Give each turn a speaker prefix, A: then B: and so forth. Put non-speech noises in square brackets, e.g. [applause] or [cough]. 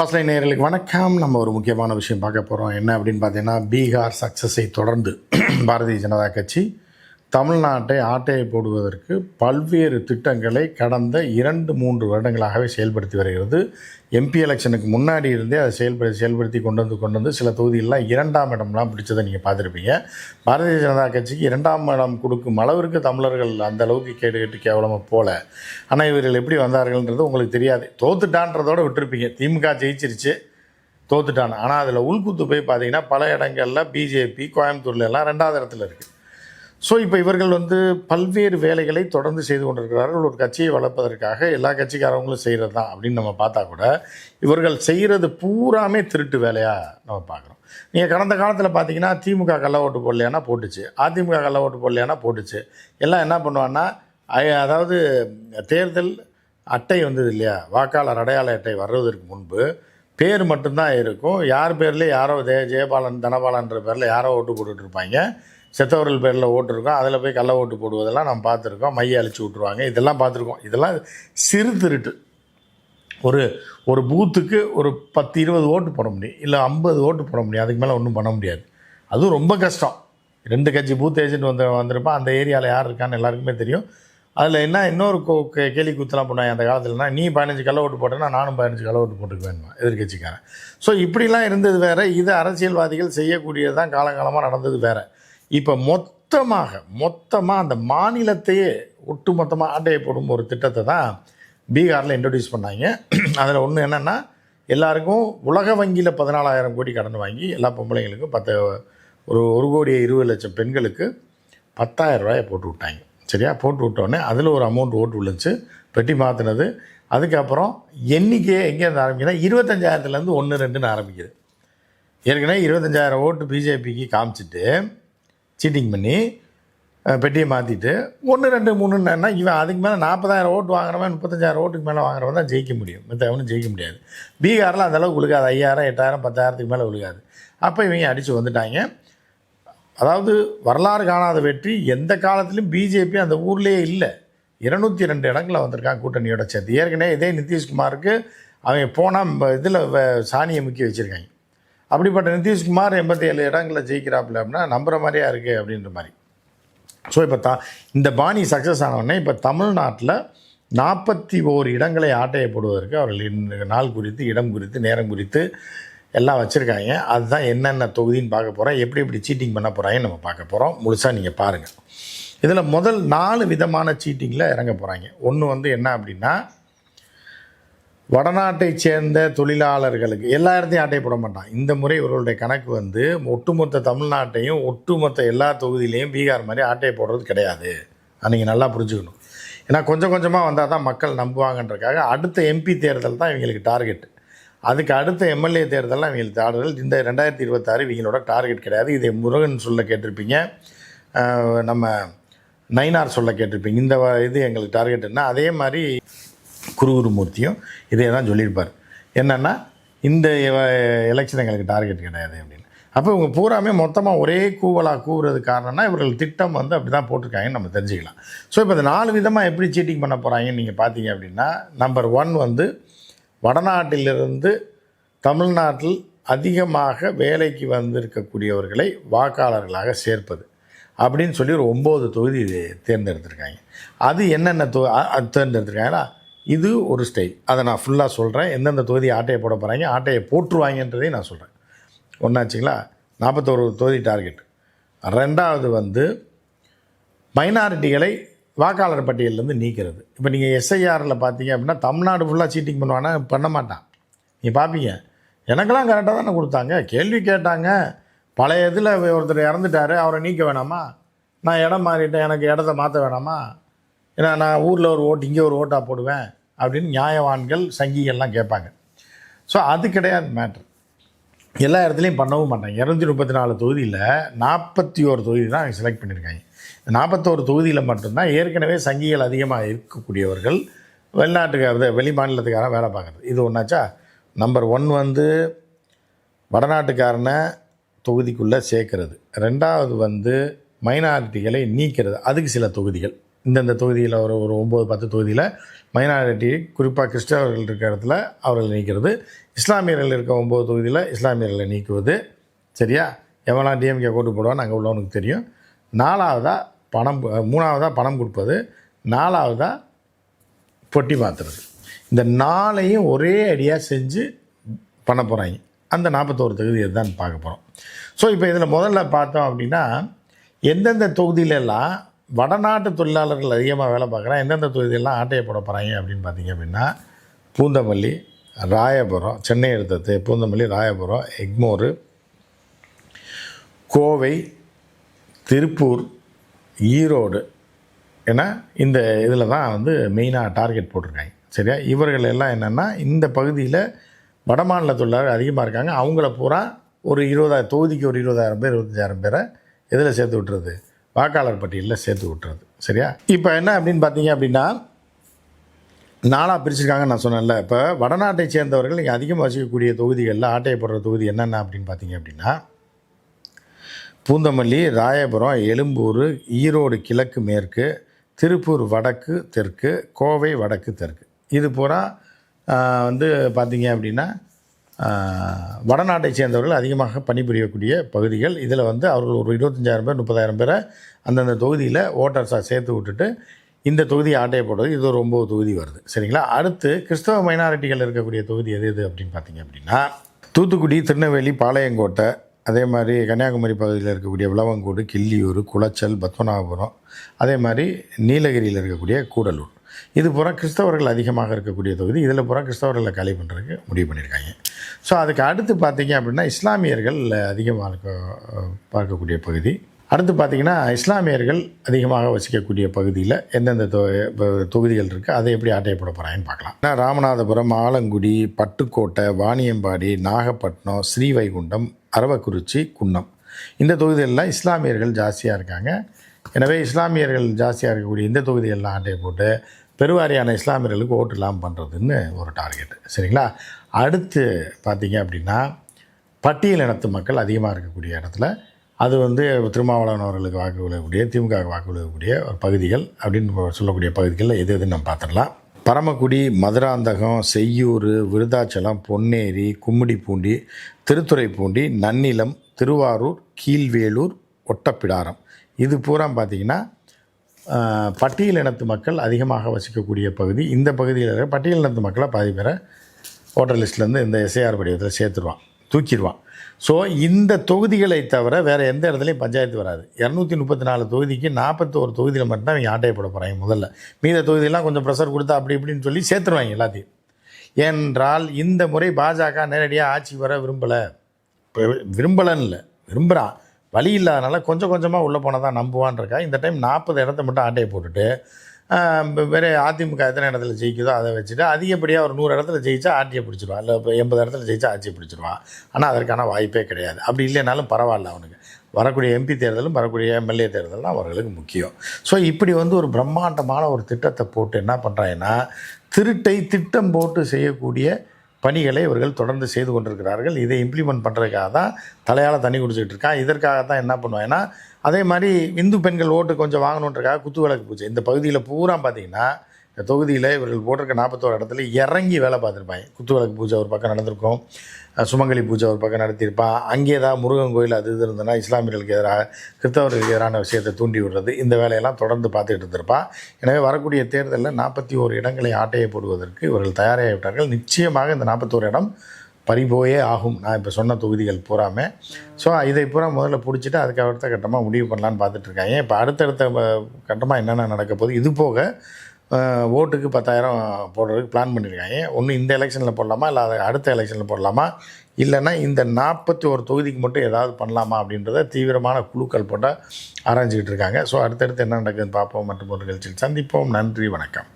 A: First line நேர்களுக்கு வணக்கம். நம்ம ஒரு முக்கியமான விஷயம் பார்க்க போகிறோம் என்ன அப்படின்னு பார்த்தீங்கன்னா பீகார் சக்ஸஸை தொடர்ந்து [clears throat] பாரதிய ஜனதா கட்சி தமிழ்நாட்டை ஆட்டையை போடுவதற்கு பல்வேறு திட்டங்களை கடந்த இரண்டு மூன்று வருடங்களாகவே செயல்படுத்தி வருகிறது. எம்பி எலெக்ஷனுக்கு முன்னாடி இருந்தே அதை செயல்படுத்தி செயல்படுத்தி கொண்டு வந்து கொண்டு வந்து சில தொகுதிகளெலாம் இரண்டாம் இடம்லாம் பிடிச்சதை நீங்கள் பார்த்துருப்பீங்க. பாரதிய ஜனதா கட்சிக்கு இரண்டாம் இடம் கொடுக்கும் அளவிற்கு தமிழர்கள் அந்த அளவுக்கு கேடு கேட்டு கேவலமாக போல. ஆனால் இவர்கள் எப்படி வந்தார்கள்ன்றது உங்களுக்கு தெரியாது. தோத்துட்டான்றதோட விட்டுருப்பீங்க. திமுக ஜெயிச்சிருச்சு தோத்துட்டான் ஆனால் அதில் உள்குத்து போய் பார்த்தீங்கன்னா பல இடங்களில் பிஜேபி கோயம்புத்தூர்ல எல்லாம் ரெண்டாவது இடத்துல இருக்குது ஸோ இப்போ இவர்கள் வந்து பல்வேறு வேலைகளை தொடர்ந்து செய்து கொண்டிருக்கிறார்கள். ஒரு கட்சியை வளர்ப்பதற்காக எல்லா கட்சிக்காரவங்களும் செய்கிறது தான் அப்படின்னு நம்ம பார்த்தா கூட இவர்கள் செய்கிறது பூராமே திருட்டு வேலையாக நம்ம பார்க்குறோம். நீங்கள் கடந்த காலத்தில் பார்த்தீங்கன்னா திமுக கள்ள ஓட்டு போடலையானா போட்டுச்சு. அதிமுக கள்ள ஓட்டு போடலையானா போட்டுச்சு. எல்லாம் என்ன பண்ணுவான்னா அதாவது தேர்தல் அட்டை வந்தது இல்லையா? வாக்காளர் அடையாள அட்டை வர்றதற்கு முன்பு பேர் மட்டும்தான் இருக்கும். யார் பேர்லேயே யாரோ ஜெய ஜெயபாலன் தனபாலன்ற பேரில் யாரோ ஓட்டு போட்டுட்ருப்பாங்க செத்தவர்கள் பேரில் ஓட்டு அதில் போய் கள்ள ஓட்டு போடுவதெல்லாம் நம்ம பார்த்துருக்கோம். மைய அழிச்சு விட்ருவாங்க இதெல்லாம் பார்த்துருக்கோம். இதெல்லாம் சிறு திருட்டு. ஒரு ஒரு பூத்துக்கு ஒரு பத்து இருபது ஓட்டு போட முடியும். இல்லை ஐம்பது ஓட்டு போட முடியும். அதுக்கு மேலே ஒன்றும் பண்ண முடியாது. அதுவும் ரொம்ப கஷ்டம். ரெண்டு கட்சி பூத் ஏஜென்ட் வந்து வந்திருப்பான் அந்த ஏரியாவில் யார் இருக்கான்னு எல்லாருக்குமே தெரியும். அதில் என்ன இன்னொரு கோ- கே- கேலி பண்ணுவாங்க அந்த காலத்துலனா நீ பதினஞ்சு கள்ள ஓட்டு போட்டேன்னா நானும் பதினஞ்சு கள்ள ஓட்டு போட்டுக்குவேன் வேணுமா எதிர்கட்சிக்காரன் ஸோ இப்படிலாம் இருந்தது வேறு. இது அரசியல்வாதிகள் செய்யக்கூடியது தான் காலங்காலமாக நடந்தது வேறு. இப்போ மொத்தமாக மொத்தமாக அந்த மாநிலத்தையே ஒட்டு மொத்தமாக ஆட்டையை போடும் ஒரு திட்டத்தை தான் பீகாரில் இன்ட்ரடியூஸ் பண்ணாங்க. அதில் ஒன்று என்னென்னா எல்லாருக்கும் உலக வங்கியில் பதினாலாயிரம் கோடி கடன் வாங்கி எல்லா பொம்பளைங்களுக்கும் பத்து ஒரு ஒரு கோடி இருபது லட்சம் பெண்களுக்கு பத்தாயிரம் ரூபாயை போட்டு விட்டாங்க. சரியா? போட்டு விட்டோடனே அதில் ஒரு அமௌண்ட் ஓட்டு விழுந்துச்சு. பெட்டி மாற்றினது அதுக்கப்புறம் எண்ணிக்கையே எங்கேருந்து ஆரம்பிக்குதுன்னா இருபத்தஞ்சாயிரத்துலேருந்து ஒன்று ரெண்டுன்னு ஆரம்பிக்குது. ஏற்கனவே இருபத்தஞ்சாயிரம் ஓட்டு பிஜேபிக்கு காமிச்சிட்டு சீட்டிங் பண்ணி பெட்டியை மாற்றிட்டு ஒன்று ரெண்டு மூணுன்னா இவன் அதுக்கு மேலே நாற்பதாயிரம் ஓட்டு வாங்குறவன் முப்பத்தஞ்சாயிரம் ஓட்டுக்கு மேலே வாங்குறவன் தான் ஜெயிக்க முடியும். மற்ற அவனும் ஜெயிக்க முடியாது. பீகாரில் அந்தளவுக்கு விழுகாது ஐயாயிரம் எட்டாயிரம் பத்தாயிரத்துக்கு மேலே விழுகாது அப்போ இவங்க அடித்து வந்துட்டாங்க. அதாவது வரலாறு காணாத வெற்றி. எந்த காலத்திலும் பிஜேபி அந்த ஊர்லேயே இல்லை. இருநூத்தி ரெண்டு இடங்களில் வந்திருக்கான் கூட்டணியோட சேர்த்து ஏற்கனவே இதே நிதிஷ்குமாருக்கு அவங்க போனால் இதில் சாணியை முக்கி வச்சுருக்காங்க. அப்படிப்பட்ட நிதிஷ்குமார் எண்பத்தி ஏழு இடங்களில் ஜெயிக்கிறாப்புல அப்படின்னா நம்புற மாதிரியா இருக்குது அப்படின்ற மாதிரி. ஸோ இப்போ தா இந்த பாணி சக்ஸஸ் ஆனவுடனே இப்போ தமிழ்நாட்டில் நாற்பத்தி ஓரு இடங்களை ஆட்டையப்படுவதற்கு அவர்கள் நாள் குறித்து இடம் குறித்து நேரம் குறித்து எல்லாம் வச்சுருக்காங்க. அதுதான் என்னென்ன தொகுதின்னு பார்க்க போகிறோம் எப்படி எப்படி சீட்டிங் பண்ண போகிறாங்கன்னு நம்ம பார்க்க போகிறோம் முழுசாக நீங்கள் பாருங்கள் இதில் முதல் நாலு விதமான சீட்டிங்கில் இறங்க போகிறாங்க ஒன்று வந்து என்ன அப்படின்னா வடநாட்டைச் சேர்ந்த தொழிலாளர்களுக்கு எல்லா இடத்தையும் ஆட்டை போட மாட்டான். இந்த முறை இவர்களுடைய கணக்கு வந்து ஒட்டுமொத்த தமிழ்நாட்டையும் ஒட்டுமொத்த எல்லா தொகுதியிலையும் பீகார் மாதிரி ஆட்டையை போடுறது கிடையாது. அன்றைக்கி நீங்கள் நல்லா புரிஞ்சுக்கணும். ஏன்னா கொஞ்சம் கொஞ்சமாக வந்தால் தான் மக்கள் நம்புவாங்கன்றக்காக அடுத்த எம்பி தேர்தல் தான் இவங்களுக்கு டார்கெட் அதுக்கு அடுத்த எம்எல்ஏ தேர்தல்லாம் இவங்களுக்கு டார்கெட் இந்த ரெண்டாயிரத்தி இருபத்தாறு இவங்களோட டார்கெட் கிடையாது. இதை முருகன் சொல்ல கேட்டிருப்பீங்க. நம்ம நைனார் சொல்ல கேட்டிருப்பீங்க. இந்த இது எங்களுக்கு டார்கெட்னா அதே மாதிரி குருகுருமூர்த்தியும் இதே தான் சொல்லியிருப்பார். என்னென்னா இந்த எலெக்ஷன் எங்களுக்கு டார்கெட் கிடையாது அப்படின்னு. அப்போ இவங்க பூராமே மொத்தமாக ஒரே கூவலாக கூவுறது காரணம்னா இவர்கள் திட்டம் வந்து அப்படி தான் போட்டிருக்காங்கன்னு நம்ம தெரிஞ்சுக்கலாம். ஸோ இப்போ இந்த நாலு விதமாக எப்படி சீட்டிங் பண்ண போகிறாங்கன்னு நீங்கள் பார்த்தீங்க அப்படின்னா நம்பர் ஒன் வந்து வடநாட்டிலிருந்து தமிழ்நாட்டில் அதிகமாக வேலைக்கு வந்திருக்கக்கூடியவர்களை வாக்காளர்களாக சேர்ப்பது அப்படின்னு சொல்லி ஒரு ஒம்பது தொகுதி தேர்ந்தெடுத்திருக்காங்க. அது என்னென்ன தொ தேர்ந்தெடுத்திருக்காங்கன்னா இது ஒரு ஸ்டைல் அதை நான் ஃபுல்லாக சொல்கிறேன் எந்தெந்த தொகுதி ஆட்டையை போட போகிறாங்க ஆட்டையை போட்டுருவாங்கன்றதையும் நான் சொல்கிறேன் ஒன்றாச்சுங்களா நாற்பத்தோரு தொகுதி டார்கெட் ரெண்டாவது வந்து மைனாரிட்டிகளை வாக்காளர் பட்டியலேருந்து நீக்கிறது. இப்போ நீங்கள் எஸ்ஐஆரில் பார்த்தீங்க அப்படின்னா தமிழ்நாடு ஃபுல்லாக சீட்டிங் பண்ணுவானா? பண்ண மாட்டான். நீ பார்ப்பீங்க எனக்கெல்லாம் கரெக்டாக தானே கொடுத்தாங்க. கேள்வி கேட்டாங்க. பழைய இதில் ஒருத்தர் இறந்துட்டாரு. அவரை நீக்க வேணாமா? நான் இடம் மாறிட்டேன். எனக்கு இடத்த மாற்ற வேணாமா? ஏன்னா நான் ஊரில் ஒரு ஓட்டு இங்கே ஒரு ஓட்டாக போடுவேன் அப்படின்னு நியாயவான்கள் சங்கிகள்லாம் கேட்பாங்க. ஸோ அது கிடையாது மேட்ரு எல்லா இடத்துலையும் பண்ணவும் மாட்டாங்க. இரநூத்தி முப்பத்தி நாலு தொகுதியில் நாற்பத்தி ஒரு தொகுதி தான் அவங்க செலக்ட் பண்ணியிருக்காங்க. நாற்பத்தோரு தொகுதியில் மட்டும்தான் ஏற்கனவே சங்கிகள் அதிகமாக இருக்கக்கூடியவர்கள் வெளிநாட்டுக்கு வெளி மாநிலத்துக்காரன் வேலை பார்க்குறது. இது ஒன்றாச்சா நம்பர் ஒன் வந்து வடநாட்டுக்காரனை தொகுதிக்குள்ளே சேர்க்கறது. ரெண்டாவது வந்து மைனாரிட்டிகளை நீக்கிறது. அதுக்கு சில தொகுதிகள். இந்தந்த தொகுதியில் ஒரு ஒரு ஒம்பது பத்து தொகுதியில் மைனாரிட்டி குறிப்பாக கிறிஸ்தவர்கள் இருக்கிற இடத்துல அவர்களை நீக்கிறது. இஸ்லாமியர்கள் இருக்க ஒம்பது தொகுதியில் இஸ்லாமியர்களை நீக்குவது. சரியா? எவனா டிஎம்கே கூட்டு போடுவான்னு அங்கே உள்ளவனுக்கு தெரியும். நாலாவதாக பணம் மூணாவதாக பணம் கொடுப்பது. நாலாவதாக பொட்டி மாற்றுறது இந்த நாளையும் ஒரே அடியாக செஞ்சு பண்ண போகிறாங்க அந்த நாற்பத்தோரு தொகுதி தான் பார்க்க போகிறோம் ஸோ இப்போ இதில் முதல்ல பார்த்தோம் அப்படின்னா எந்தெந்த தொகுதியிலெல்லாம் வடநாட்டு தொழிலாளர்கள் அதிகமாக வேலை பார்க்குறேன் எந்தெந்த தொகுதியெல்லாம் ஆட்டையை போட போகிறாங்க அப்படின்னு பார்த்தீங்க அப்படின்னா பூந்தமல்லி ராயபுரம் சென்னை எடுத்தது பூந்தமல்லி ராயபுரம் எக்மோரு கோவை திருப்பூர் ஈரோடு ஏன்னா இந்த இதில் தான் வந்து மெயினாக டார்கெட் போட்டிருக்காங்க. சரியா? இவர்கள் எல்லாம் என்னென்னா இந்த பகுதியில் வடமாநில தொழிலாளர்கள் அதிகமாக இருக்காங்க. அவங்கள பூரா ஒரு இருபதாயிரம் தொகுதிக்கு ஒரு இருபதாயிரம் பேர் இருபத்தஞ்சாயிரம் பேரை எதில் சேர்த்து விட்டுறது. வாக்காளர் பட்டியலில் சேர்த்து விட்டுறது. சரியா? இப்போ என்ன அப்படின்னு பார்த்தீங்க அப்படின்னா நாளாக பிரிச்சிருக்காங்க நான் சொன்னேன்ல. இப்போ வடநாட்டை சேர்ந்தவர்கள் இங்கே அதிகமாக வசிக்கக்கூடிய தொகுதிகளில் ஆட்டையை போடுற தொகுதி என்னென்ன அப்படின்னு பார்த்தீங்க அப்படின்னா பூந்தமல்லி ராயபுரம் எழும்பூர் ஈரோடு கிழக்கு மேற்கு திருப்பூர் வடக்கு தெற்கு கோவை வடக்கு தெற்கு. இது பூரா வந்து பார்த்தீங்க அப்படின்னா வடநாட்டை சேர்ந்தவர்கள் அதிகமாக பணிபுரியக்கூடிய பகுதிகள். இதில் வந்து அவர்கள் ஒரு இருபத்தஞ்சாயிரம் பேர் முப்பதாயிரம் பேரை அந்தந்த தொகுதியில் ஓட்டர்ஸாக சேர்த்து விட்டுட்டு இந்த தொகுதி ஆட்டையை போடுறது. இது ஒரு ஒம்பது தொகுதி வருது. சரிங்களா? அடுத்து கிறிஸ்தவ மைனாரிட்டிகள் இருக்கக்கூடிய தொகுதி எது எது அப்படின்னு பார்த்தீங்க அப்படின்னா தூத்துக்குடி திருநெல்வேலி பாளையங்கோட்டை அதே மாதிரி கன்னியாகுமரி பகுதியில் இருக்கக்கூடிய விளவங்கோடு கிள்ளியூர் குளச்சல் பத்மநாபபுரம் அதே மாதிரி நீலகிரியில் இருக்கக்கூடிய கூடலூர். இது பூரா கிறிஸ்தவர்கள் அதிகமாக இருக்கக்கூடிய தொகுதி. இதில் பூரா கிறிஸ்தவர்களை காலி பண்ணுறதுக்கு முடிவு பண்ணியிருக்காங்க. ஸோ அதுக்கு அடுத்து பார்த்தீங்க அப்படின்னா இஸ்லாமியர்கள் அதிகமாக இருக்க பார்க்கக்கூடிய பகுதி. அடுத்து பார்த்திங்கன்னா இஸ்லாமியர்கள் அதிகமாக வசிக்கக்கூடிய பகுதியில் எந்தெந்த தொ தொகுதிகள் இருக்குது அதை எப்படி ஆட்டையை போட போகிறாங்கன்னு பார்க்கலாம். ஏன்னா ராமநாதபுரம் ஆலங்குடி பட்டுக்கோட்டை வாணியம்பாடி நாகப்பட்டினம் ஸ்ரீவைகுண்டம் அரவக்குறிச்சி குன்னம். இந்த தொகுதிகளில் இஸ்லாமியர்கள் ஜாஸ்தியாக இருக்காங்க. எனவே இஸ்லாமியர்கள் ஜாஸ்தியாக இருக்கக்கூடிய இந்த தொகுதிகளில் ஆட்டையை போட்டு பெருவாரியான இஸ்லாமியர்களுக்கு ஓட்டு இல்லாமல் பண்ணுறதுன்னு ஒரு டார்கெட் சரிங்களா? அடுத்து பார்த்தீங்க அப்படின்னா பட்டியல் இனத்து மக்கள் அதிகமாக இருக்கக்கூடிய இடத்துல அது வந்து திருமாவளவன் அவர்களுக்கு வாக்கு விழக்கூடிய திமுக வாக்கு விழுக்கக்கூடிய ஒரு பகுதிகள் அப்படின்னு சொல்லக்கூடிய பகுதிகளில் எது எதுன்னு நம்ம பார்த்துடலாம் பரமக்குடி மதுராந்தகம் செய்யூர் விருதாச்சலம் பொன்னேரி கும்மிடிப்பூண்டி திருத்துறைப்பூண்டி நன்னிலம் திருவாரூர் கீழ்வேலூர் ஒட்டப்பிடாரம். இது பூரா பார்த்திங்கன்னா பட்டியலினத்து பட்டியல் இனத்து மக்கள் அதிகமாக வசிக்கக்கூடிய பகுதி இந்த பகுதியில் இருக்கிற பட்டியல் இனத்து மக்களை பாதி பேரை ஓட்டர் லிஸ்ட்லேருந்து இந்த எஸ்ஏஆர் படிவத்தில் சேர்த்துருவான் தூக்கிடுவான். ஸோ இந்த தொகுதிகளை தவிர வேறு எந்த இடத்துலையும் பஞ்சாயத்து வராது. இரநூத்தி முப்பத்தி நாலு தொகுதிக்கு நாற்பத்தோரு தொகுதியில் மட்டும்தான் அவங்க ஆட்டையை போட போகிறாங்க முதல்ல. மீத தொகுதியெல்லாம் கொஞ்சம் ப்ரெஷர் கொடுத்தா அப்படி இப்படின்னு சொல்லி சேர்த்துருவாங்க எல்லாத்தையும். என்றால் இந்த முறை பாஜக நேரடியாக ஆட்சி வர விரும்பலை. இப்போ விரும்பலன்னு இல்லை விரும்புகிறான் வழி இல்லாதனால கொஞ்சம் கொஞ்சமாக உள்ளே போனால் தான் நம்புவான் இருக்கா இந்த டைம் நாற்பது இடத்த மட்டும் ஆட்டையை போட்டுட்டு வேறு அதிமுக எத்தனை இடத்துல ஜெயிக்குதோ அதை வச்சுட்டு அதிகப்படியாக ஒரு நூறு இடத்துல ஜெயிச்சா ஆட்சியை பிடிச்சிருவான். இல்லை இப்போ எண்பது இடத்துல ஜெயிச்சா ஆட்சியை பிடிச்சிருவான். ஆனால் அதற்கான வாய்ப்பே கிடையாது. அப்படி இல்லைனாலும் பரவாயில்ல அவனுக்கு. வரக்கூடிய எம்பி தேர்தலும் வரக்கூடிய எம்எல்ஏ தேர்தலும் அவர்களுக்கு முக்கியம். ஸோ இப்படி வந்து ஒரு பிரம்மாண்டமான ஒரு திட்டத்தை போட்டு என்ன பண்ணுறாங்கன்னா திருட்டை திட்டம் போட்டு செய்யக்கூடிய பணிகளை இவர்கள் தொடர்ந்து செய்து கொண்டிருக்கிறார்கள். இதை இம்ப்ளிமெண்ட் பண்ணுறதுக்காக தான் தலையால் தண்ணி குடிச்சிட்டு இருக்கான். இதற்காக தான் என்ன பண்ணுவேன்னா அதே மாதிரி இந்து பெண்கள் ஓட்டு கொஞ்சம் வாங்கணுன்றக்காக குத்து விளக்கு பூஜை. இந்த பகுதியில் பூரா பார்த்தீங்கன்னா தொகுதியில் இவர்கள் போட்டிருக்க நாற்பத்தோரு இடத்துல இறங்கி வேலை பார்த்துருப்பாங்க. குத்து விளக்கு பூஜை ஒரு பக்கம் நடந்திருக்கும். சுமங்கலி பூஜை ஒரு பக்கம் நடத்தியிருப்பான் அங்கே ஏதாவது முருகன் கோயில் அது இது இருந்ததுன்னா இஸ்லாமியர்களுக்கு எதிராக கிறிஸ்தவர்களுக்கு எதிரான விஷயத்தை தூண்டி விடுறது. இந்த வேலையெல்லாம் தொடர்ந்து பார்த்துக்கிட்டு இருந்திருப்பான் எனவே வரக்கூடிய தேர்தலில் நாற்பத்தி ஓரு இடங்களை ஆட்டையை போடுவதற்கு இவர்கள் தயாராகிவிட்டார்கள் நிச்சயமாக இந்த நாற்பத்தோரு இடம் பறிபோயே ஆகும். நான் இப்போ சொன்ன தொகுதிகள் பூராமே. ஸோ இதை பூரா முதல்ல பிடிச்சிட்டு அதுக்கு அடுத்த கட்டமாக முடிவு பண்ணலான்னு பார்த்துட்ருக்காங்க இப்போ அடுத்தடுத்த கட்டமாக என்னென்ன நடக்க போகுது? இது போக ஓட்டுக்கு பத்தாயிரம் போடுறதுக்கு பிளான் பண்ணியிருக்காங்க. ஒன்று இந்த எலெக்ஷனில் போடலாமா? இல்லை அதை அடுத்த எலெக்ஷனில் போடலாமா? இல்லைன்னா இந்த நாற்பத்தி ஒரு தொகுதிக்கு மட்டும் ஏதாவது பண்ணலாமா அப்படின்றத தீவிரமான குழுக்கள் போட்டால் ஆராய்ஞ்சிக்கிட்டு இருக்காங்க. ஸோ அடுத்தடுத்து என்ன நடக்குதுன்னு பார்ப்போம். மற்றும் ஒரு நிகழ்ச்சியில் சந்திப்போம். நன்றி வணக்கம்.